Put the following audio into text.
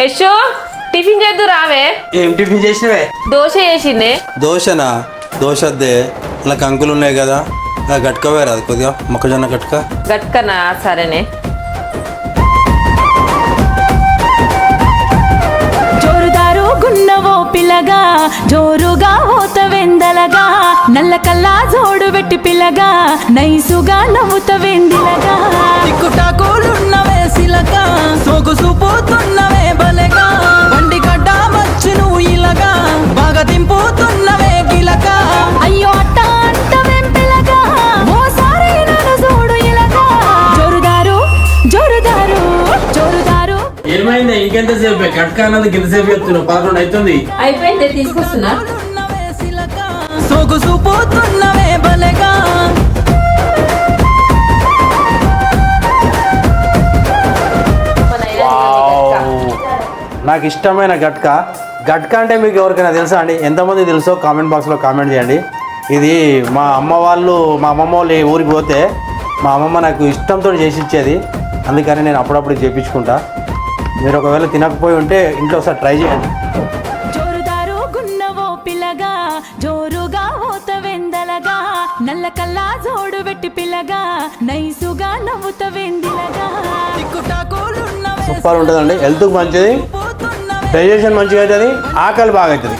యశో tiffin చేద్దు రావే. ఏం tiffin చేసినవే? దోశ వేసిందే దోశనా? దోశ అద్దే ఇలా కంకులు ఉన్నాయి కదా. ఇలా గట్టుకోవేరా అది కొద్దిగా మొక్కజొన్న గట్టుక గట్కనా సరేనే. జోరుదారు గున్నవో పిల్లగా జోరుగా ఓత వెందలగా నల్ల కల్లా జోడు పెట్టి పిల్లగా నైసుగా నవ్వుత వెందిలగా ఏమైంది? ఇంకెంతసేపు? కట్క అన్నది గింతసేపు చెప్తున్నావు? పదకొండు అవుతుంది అయిపోయింది తీసుకొస్తున్నా. ఉన్నవే సిలక సొగుసు పోతున్నవే బలెగా నాకు ఇష్టమైన గట్క. గట్క అంటే మీకు ఎవరికైనా తెలుసా అండి? ఎంతమంది తెలుసో కామెంట్ బాక్స్లో కామెంట్ చేయండి. ఇది మా అమ్మ వాళ్ళు మా అమ్మమ్మ వాళ్ళు ఈ ఊరికి పోతే మా అమ్మమ్మ నాకు ఇష్టంతో చేసి ఇచ్చేది. అందుకని నేను అప్పుడప్పుడు చేపించుకుంటా. మీరు ఒకవేళ తినకపోయి ఉంటే ఇంట్లో ఒకసారి ట్రై చేయండి. జోరుదారు గున్నవో పిల్లగా జోరుగా ఓత వెందలగా నల్ల కల్లా జోడు పెట్టి పిల్లగా నైసుగా నవ్వుత వెందిలగా. సూపర్ ఉంటుందండి. హెల్త్కి మంచిది. డైజెషన్ మంచిగా అవుతుంది ఆకలి బాగా అవుతుంది